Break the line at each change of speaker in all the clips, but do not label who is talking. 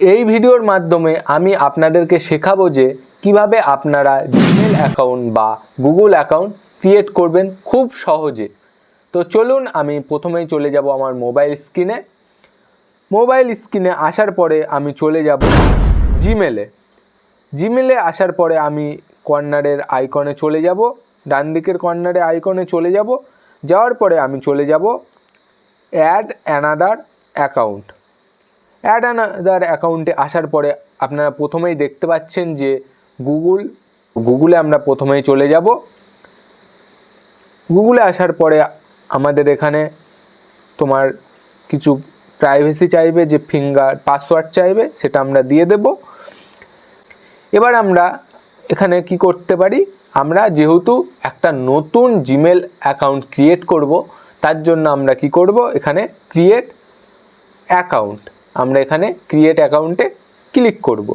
এই ভিডিওর মাধ্যমে আমি আপনাদেরকে শেখাবো যে কীভাবে আপনারা জিমেল অ্যাকাউন্ট বা গুগল অ্যাকাউন্ট ক্রিয়েট করবেন খুব সহজে। তো চলুন আমি প্রথমেই চলে যাব আমার মোবাইল স্ক্রিনে মোবাইল স্ক্রিনে আসার পরে আমি চলে যাব জিমেলে জিমেলে আসার পরে আমি কর্নারের আইকনে চলে যাব, ডান দিকের কর্নারে আইকনে চলে যাব, যাওয়ার পরে আমি চলে যাব add another account add another অ্যাকাউন্টে আসার পরে আপনারা প্রথমেই দেখতে পাচ্ছেন যে গুগল গুগলে আমরা প্রথমেই চলে যাব। গুগলে আসার পরে আমাদের এখানে তোমার কিছু প্রাইভেসি চাইবে, যে ফিঙ্গার পাসওয়ার্ড চাইবে, সেটা আমরা দিয়ে দেব। এবার আমরা এখানে কি করতে পারি? আমরা যেহেতু একটা নতুন জিমেল অ্যাকাউন্ট ক্রিয়েট করব, তার জন্য আমরা কি করব? এখানে ক্রিয়েট অ্যাকাউন্ট আমরা এখানে ক্রিয়েট অ্যাকাউন্টে ক্লিক করব।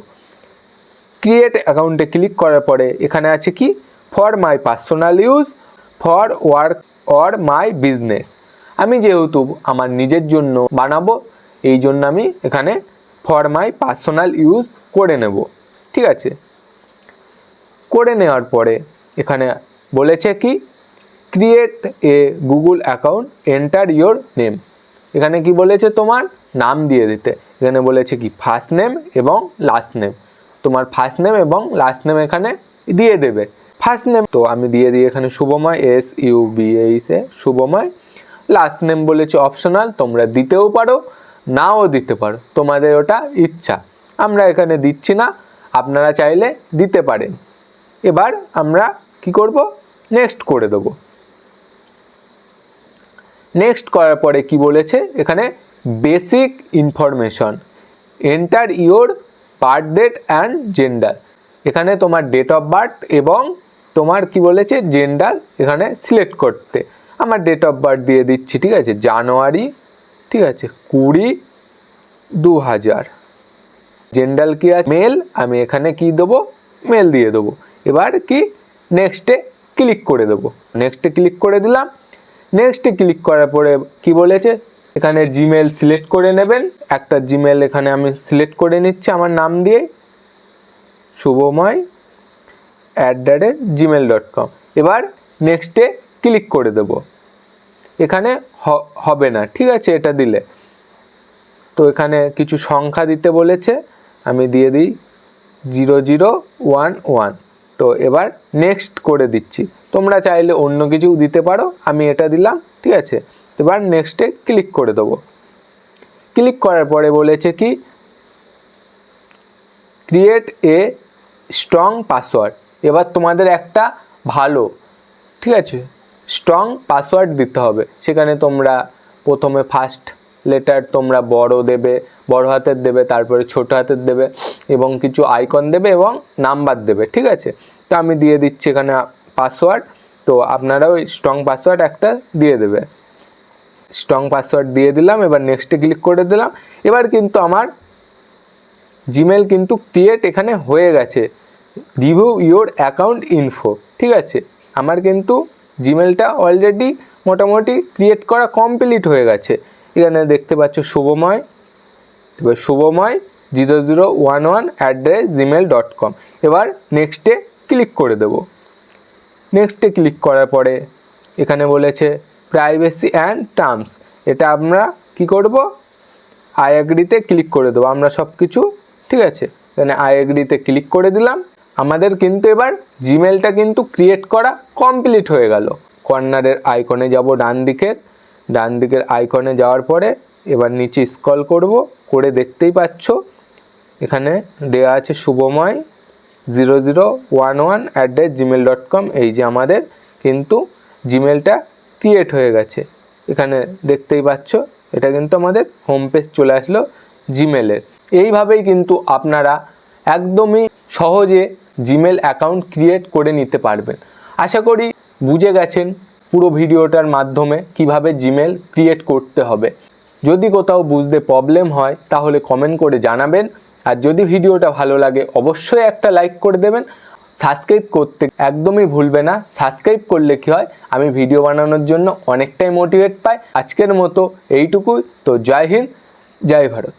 ক্রিয়েট অ্যাকাউন্টে ক্লিক করার পরে এখানে আছে কি? For my personal use for work or my business আমি যেহেতু আমার নিজের জন্য বানাবো, এই জন্য আমি এখানে ফর মাই পার্সোনাল ইউজ করে নেব। ঠিক আছে? করে নেওয়ার পরে এখানে বলেছে কি? Create a Google account enter your name এখানে কি বলেছে তোমার? নাম দিয়ে দিতে। এখানে বলেছে কি? ফার্স্ট নেম এবং লাস্ট নেম তোমার ফার্স্ট নেম এবং লাস্ট নেম এখানে দিয়ে দেবে। ফার্স্ট নেম তো আমি দিয়ে দিই এখানে শুভময় এস ইউ বি এইসে শুভময়। লাস্ট নেম বলেছে অপশনাল তোমরা দিতেও পারো, নাও দিতে পারো। তোমাদের ওটা ইচ্ছা। আমরা এখানে দিচ্ছি না, আপনারা চাইলে দিতে পারেন। এবার আমরা কি করব? নেক্সট করে দেবো। নেক্সট করার পরে কি বলেছে? এখানে basic information enter your birth date and gender এখানে তোমার ডেট অফ বার্থ এবং তোমার কি বলেছে? জেন্ডার এখানে সিলেক্ট করতে। আমার ডেট অফ বার্থ দিয়ে দিচ্ছি, ঠিক আছে? জানুয়ারি, ঠিক আছে? কুড়ি দু হাজার জেন্ডার কি আছে? মেল আমি এখানে কি দেবো? মেল দিয়ে দেবো। এবার কি? নেক্সটে ক্লিক করে দেবো। নেক্সটে ক্লিক করে দিলাম। নেক্সটে ক্লিক করার পরে কি বলেছে? এখানে জিমেল সিলেক্ট করে নেবেন। একটা জিমেল এখানে আমি সিলেক্ট করে নিচ্ছি আমার নাম দিয়ে। Shubhomoy at the rate Gmail dot com এবার নেক্সটে ক্লিক করে দেব। এখানে হবে না, ঠিক আছে, এটা দিলে। তো এখানে কিছু সংখ্যা দিতে বলেছে, আমি দিয়ে দিই। জিরো জিরো ওয়ান ওয়ান তো এবার নেক্সট করে দিচ্ছি। তোমরা চাইলে অন্য কিছু দিতে পারো, আমি এটা দিলাম, ঠিক আছে? এবার নেক্সটে ক্লিক করে দেবো। ক্লিক করার পরে বলেছে কি? ক্রিয়েট এ স্ট্রং পাসওয়ার্ড এবার তোমাদের একটা ভালো, ঠিক আছে? স্ট্রং পাসওয়ার্ড দিতে হবে। সেখানে তোমরা প্রথমে ফার্স্ট লেটার তোমরা বড় দেবে, বড় হাতের দেবে, তারপরে ছোট হাতের দেবে এবং কিছু আইকন দেবে এবং নাম্বার দেবে, ঠিক আছে? তো আমি দিয়ে দিচ্ছি এখানে পাসওয়ার্ড তো আপনারাও স্ট্রং পাসওয়ার্ড একটা দিয়ে দেবে। স্ট্রং পাসওয়ার্ড দিয়ে দিলাম, এবার নেক্সটে ক্লিক করে দিলাম। এবার কিন্তু আমার জিমেল কিন্তু ক্রিয়েট এখানে হয়ে গেছে। রিভিউ ইওর অ্যাকাউন্ট ইনফো ঠিক আছে? আমার কিন্তু জিমেলটা অলরেডি মোটামুটি ক্রিয়েট করা কমপ্লিট হয়ে গেছে। এখানে দেখতে পাচ্ছ শুভময়। এবার Shubhomoy zero zero one one at the rate Gmail dot com এবার নেক্সটে ক্লিক করে দেবো। নেক্সটে ক্লিক করার পরে এখানে বলেছে প্রাইভেসি অ্যান্ড টার্মস এটা আমরা কি করব? আই অ্যাগ্রিতে ক্লিক করে দেবো। আমরা সব কিছু ঠিক আছে? এখানে আই অ্যাগ্রিতে ক্লিক করে দিলাম। আমাদের কিন্তু এবার জিমেলটা কিন্তু ক্রিয়েট করা কমপ্লিট হয়ে গেল। কর্নারের আইকনে যাব ডান দিকের। ডান দিকের আইকনে যাওয়ার পরে এবার নিচে স্কল করব। করে দেখতেই পাচ্ছ, এখানে দেওয়া আছে Shubhomoy. Zero zero one one at the Gmail dot com এই যে আমাদের কিন্তু জিমেলটা ক্রিয়েট হয়ে গেছে। এখানে দেখতেই পাচ্ছ, এটা কিন্তু আমাদের হোম পেজ চলে আসলো জিমেলের এইভাবেই কিন্তু আপনারা একদমই সহজে জিমেল অ্যাকাউন্ট ক্রিয়েট করে নিতে পারবেন। আশা করি বুঝে গেছেন পুরো ভিডিওটার মাধ্যমে কীভাবে জিমেল ক্রিয়েট করতে হবে। যদি কোথাও বুঝতে প্রবলেম হয়, তাহলে কমেন্ট করে জানাবেন। আর যদি ভিডিওটা ভালো লাগে, অবশ্যই একটা লাইক করে দেবেন। সাবস্ক্রাইব করতে একদমই ভুলবে না। সাবস্ক্রাইব করলে কি হয়, আমি ভিডিও বানানোর জন্য অনেকটাই মোটিভেট পাই। আজকের মতো এইটুকুই। তো জয় হিন্দ, জয় ভারত।